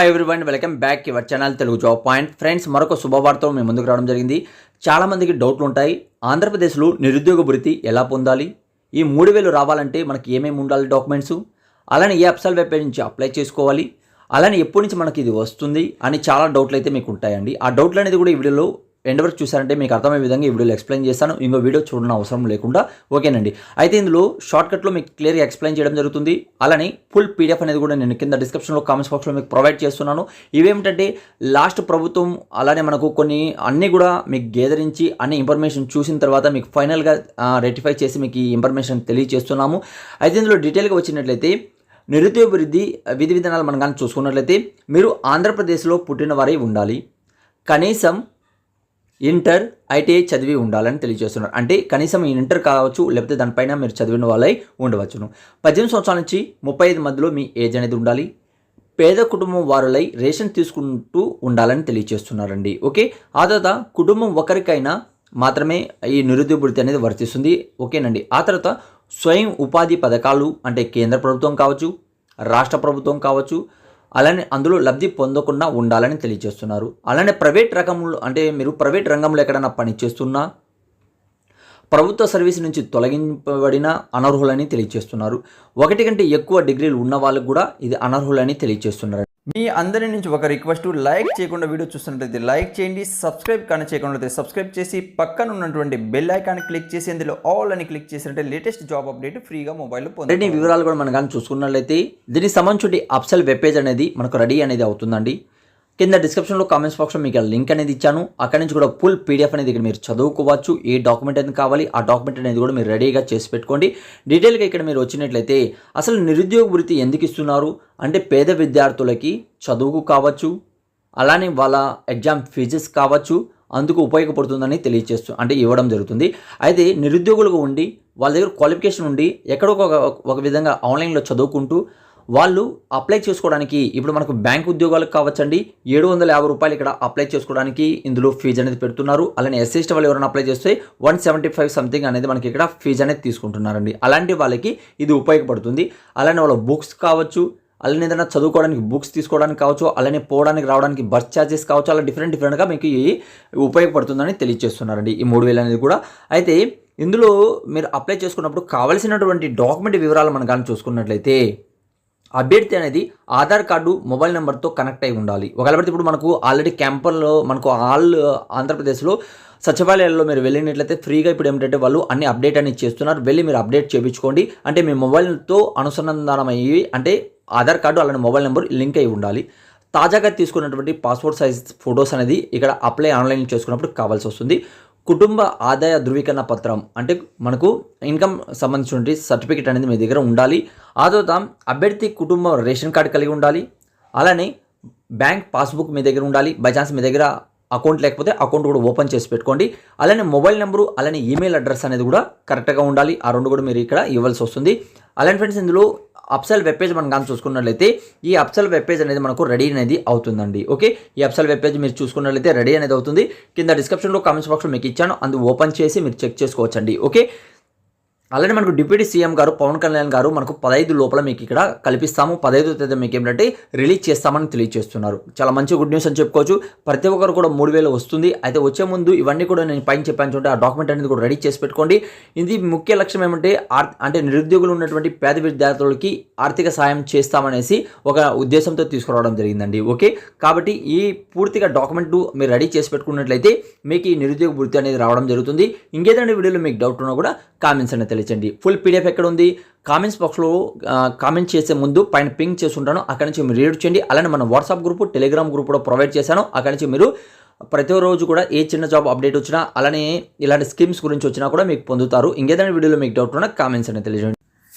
Hi everyone welcome back your channel Telugu job point friends మరొక శుభవార్త మీ ముందుకు రావడం జరిగింది. చాలామందికి డౌట్లు ఉంటాయి. ఆంధ్రప్రదేశ్లో నిరుద్యోగ భృతి ఎలా పొందాలి? ఈ మూడు వేలు రావాలంటే మనకి ఏమేమి ఉండాలి డాక్యుమెంట్స్? అలానే ఏ అప్సల్ వెబ్ నుంచి అప్లై చేసుకోవాలి. అలానే ఎప్పటి నుంచి మనకి ఇది వస్తుంది అని చాలా డౌట్లు అయితే మీకు ఉంటాయండి. ఆ డౌట్లు అనేది కూడా ఈ వీడియోలో ఎండ్ వరకు చూసారంటే మీకు అర్థమయ్యే విధంగా ఈ వీడియోలో ఎక్స్ప్లెయిన్ చేస్తాను. ఇంకో వీడియో చూడడం అవసరం లేకుండా. ఓకేనండి. అయితే ఇందులో షార్ట్కట్లో మీకు క్లియర్గా ఎక్స్ప్లెయిన్ చేయడం జరుగుతుంది. అలానే ఫుల్ పీడిఎఫ్ అనేది కూడా నేను కింద డిస్క్రిప్షన్లో కామెంట్స్ బాక్స్లో మీకు ప్రొవైడ్ చేస్తున్నాను. ఇవేమిటంటే లాస్ట్ ప్రభుత్వం అలానే మనకు కొన్ని అన్నీ కూడా మీకు గేదరించి అన్ని ఇన్ఫర్మేషన్ చూసిన తర్వాత మీకు ఫైనల్గా రెటిఫై చేసి మీకు ఈ ఇన్ఫర్మేషన్ తెలియజేస్తున్నాము అయితే ఇందులో డీటెయిల్గా వచ్చినట్లయితే నిరుద్యోగవృద్ధి విధి విధానాలు మనం కానీ చూసుకున్నట్లయితే మీరు ఆంధ్రప్రదేశ్లో పుట్టిన వారై ఉండాలి. కనీసం ఇంటర్ ఐటీఐ చదివి ఉండాలని తెలియజేస్తున్నారు. అంటే కనీసం ఈ ఇంటర్ కావచ్చు లేకపోతే దానిపైన మీరు చదివిన వాళ్ళై ఉండవచ్చును. పద్దెనిమిది సంవత్సరాల నుంచి ముప్పై ఐదు మధ్యలో మీ ఏజ్ అనేది ఉండాలి. పేద కుటుంబం వారులై రేషన్ తీసుకుంటూ ఉండాలని తెలియజేస్తున్నారండి. ఓకే? ఆ తర్వాత కుటుంబం ఒకరికైనా మాత్రమే ఈ నిరుద్యోగృతి అనేది వర్తిస్తుంది. ఓకేనండి. ఆ తర్వాత స్వయం ఉపాధి పథకాలు అంటే కేంద్ర ప్రభుత్వం కావచ్చు రాష్ట్ర ప్రభుత్వం కావచ్చు అలానే అందులో లబ్ధి పొందకుండా ఉండాలని తెలియజేస్తున్నారు. అలానే ప్రైవేట్ రకంలో అంటే మీరు ప్రైవేట్ రంగంలో ఎక్కడైనా పని చేస్తున్నా ప్రభుత్వ సర్వీస్ నుంచి తొలగింపబడిన అనర్హులని తెలియజేస్తున్నారు. ఒకటి కంటే ఎక్కువ డిగ్రీలు ఉన్న వాళ్ళకు కూడా ఇది అనర్హులని తెలియజేస్తున్నారు. మీ అందరి నుంచి ఒక రిక్వెస్ట్ లైక్ చేయకుండా వీడియో చూస్తున్నట్లయితే లైక్ చేయండి సబ్స్క్రైబ్ కానీ చేయకుండా సబ్స్క్రైబ్ చేసి పక్కన ఉన్నటువంటి బెల్ ఐకాన్ క్లిక్ చేసి అందులో ఆల్ అని క్లిక్ చేసినట్టే లేటెస్ట్ జాబ్ అప్డేట్ ఫ్రీగా మొబైల్లో పొందండి వివరాలు కూడా మనం కానీ చూసుకున్నట్లయితే దీనికి సంబంధించి అప్సల్ వెబ్ పేజ్ అనేది మనకు రెడీ అనేది అవుతుందండి. కింద డిస్క్రిప్షన్లో కామెంట్స్ బాక్స్లో మీకు లింక్ అనేది ఇచ్చాను. అక్కడి నుంచి కూడా ఫుల్ పీడిఎఫ్ అనేది ఇక్కడ మీరు చదువుకోవచ్చు. ఏ డాక్యుమెంట్ అనేది కావాలి ఆ డాక్యుమెంట్ అనేది కూడా మీరు రెడీగా చేసి పెట్టుకోండి. డీటెయిల్గా ఇక్కడ మీరు వచ్చినట్లయితే అసలు నిరుద్యోగ వృత్తి ఎందుకు ఇస్తున్నారు? అంటే పేద విద్యార్థులకి చదువుకు కావచ్చు అలానే వాళ్ళ ఎగ్జామ్ ఫీజెస్ కావచ్చు అందుకు ఉపయోగపడుతుందని తెలియజేస్తూ అంటే ఇవ్వడం జరుగుతుంది. అయితే నిరుద్యోగులుగా ఉండి వాళ్ళ దగ్గర క్వాలిఫికేషన్ ఉండి ఎక్కడో ఒక విధంగా ఆన్లైన్లో చదువుకుంటూ వాళ్ళు అప్లై చేసుకోవడానికి ఇప్పుడు మనకు బ్యాంక్ ఉద్యోగాలకు కావచ్చండి. ఏడు వందల యాభై రూపాయలు ఇక్కడ అప్లై చేసుకోవడానికి ఇందులో ఫీజు అనేది పెడుతున్నారు. అలానే ఎస్సీఎస్టీ వాళ్ళు ఎవరైనా అప్లై చేస్తే వన్ సెవెంటీ ఫైవ్ సంథింగ్ అనేది మనకి ఇక్కడ ఫీజు అనేది తీసుకుంటున్నారండి. అలాంటి వాళ్ళకి ఇది ఉపయోగపడుతుంది. అలానే వాళ్ళ బుక్స్ కావచ్చు అలానే ఏదైనా చదువుకోవడానికి బుక్స్ తీసుకోవడానికి కావచ్చు అలానే పోవడానికి రావడానికి బస్ ఛార్జెస్ కావచ్చు అలా డిఫరెంట్ డిఫరెంట్గా మీకు ఇది ఉపయోగపడుతుందని తెలియజేస్తున్నారండి ఈ మూడు వేలు అనేది కూడా. అయితే ఇందులో మీరు అప్లై చేసుకున్నప్పుడు కావలసినటువంటి డాక్యుమెంట్ వివరాలు మనం కానీ చూసుకున్నట్లయితే అభ్యర్థి అనేది ఆధార్ కార్డు మొబైల్ నెంబర్తో కనెక్ట్ అయి ఉండాలి. ఒకవేళ పడితే ఇప్పుడు మనకు ఆల్రెడీ క్యాంపర్లో మనకు ఆల్ ఆంధ్రప్రదేశ్లో సచివాలయాల్లో మీరు వెళ్ళినట్లయితే ఫ్రీగా ఇప్పుడు ఏమిటంటే వాళ్ళు అన్ని అప్డేట్ అనేది చేస్తున్నారు. వెళ్ళి మీరు అప్డేట్ చేయించుకోండి. అంటే మీ మొబైల్తో అనుసంధానం అయ్యి అంటే ఆధార్ కార్డు అలాంటి మొబైల్ నెంబర్ లింక్ అయి ఉండాలి. తాజాగా తీసుకున్నటువంటి పాస్పోర్ట్ సైజ్ ఫొటోస్ అనేది ఇక్కడ అప్లై ఆన్లైన్ చేసుకున్నప్పుడు కావాల్సి వస్తుంది. కుటుంబ ఆదాయ ధృవీకరణ పత్రం అంటే మనకు ఇన్కమ్ సంబంధించిన సర్టిఫికేట్ అనేది మీ దగ్గర ఉండాలి. ఆ తర్వాత అభ్యర్థి కుటుంబం రేషన్ కార్డు కలిగి ఉండాలి. అలానే బ్యాంక్ పాస్బుక్ మీ దగ్గర ఉండాలి. బై ఛాన్స్ మీ దగ్గర అకౌంట్ లేకపోతే అకౌంట్ కూడా ఓపెన్ చేసి పెట్టుకోండి. అలానే మొబైల్ నెంబరు అలానే ఈమెయిల్ అడ్రస్ అనేది కూడా కరెక్ట్గా ఉండాలి. ఆ రెండు కూడా మీరు ఇక్కడ ఇవ్వాల్సి వస్తుంది. అలానే ఫ్రెండ్స్ ఇందులో అప్సల్ వెబ్ పేజ్ మనం కానీ చూసుకున్నట్లయితే ఈ అప్సల్ వెబ్ పేజ్ అనేది మనకు రెడీ అనేది అవుతుందండి. ఓకే? ఈ అప్సల్ వెబ్ పేజ్ మీరు చూసుకున్నట్లయితే రెడీ అనేది అవుతుంది. కింద డిస్క్రిప్షన్లో కామెంట్స్ బాక్స్లో మీకు ఇచ్చాను. అందు ఓపెన్ చేసి మీరు చెక్ చేసుకోవచ్చండి. ఓకే? అలానే మనకు డిప్యూటీ సీఎం గారు పవన్ కళ్యాణ్ గారు మనకు పదహైదు లోపల మీకు ఇక్కడ కల్పిస్తాము. పదహైదు తేదీ మీకు ఏంటంటే రిలీజ్ చేస్తామని తెలియజేస్తున్నారు. చాలా మంచి గుడ్ న్యూస్ అని చెప్పుకోవచ్చు. ప్రతి ఒక్కరు కూడా మూడు వేలు వస్తుంది. అయితే వచ్చే ముందు ఇవన్నీ కూడా నేను పైన చెప్పాను చూడండి. ఆ డాక్యుమెంట్ అనేది కూడా రెడీ చేసి పెట్టుకోండి. ఇది ముఖ్య లక్ష్యం ఏమంటే ఆర్ అంటే నిరుద్యోగులు ఉన్నటువంటి పేద విద్యార్థులకి ఆర్థిక సాయం చేస్తామనేసి ఒక ఉద్దేశంతో తీసుకురావడం జరిగిందండి. ఓకే? కాబట్టి ఈ పూర్తిగా డాక్యుమెంట్ మీరు రెడీ చేసి పెట్టుకున్నట్లయితే మీకు ఈ నిరుద్యోగ వృత్తి అనేది రావడం జరుగుతుంది. ఇంకేదైనా వీడియోలో మీకు డౌట్ ఉన్నా కూడా కామెంట్స్ అనేది తెలియచండి ఫుల్ పీడిఎఫ్ ఎక్కడ ఉంది కామెంట్స్ బాక్స్లో కామెంట్ చేసే ముందు పైన పింక్ చేసి ఉంటాను. అక్కడ నుంచి మీరు రీడ్ చేయండి. అలానే మన వాట్సాప్ గ్రూప్ టెలిగ్రామ్ గ్రూప్ కూడా ప్రొవైడ్ చేశాను. అక్కడ నుంచి మీరు ప్రతిరోజు కూడా ఏ చిన్న జాబ్ అప్డేట్ వచ్చినా అలానే ఇలాంటి స్కీమ్స్ గురించి వచ్చినా కూడా మీకు పొందుతారు. ఇంకేదైనా వీడియోలో మీకు డౌట్ ఉన్నా కామెంట్స్ అనేది తెలియజేయండి.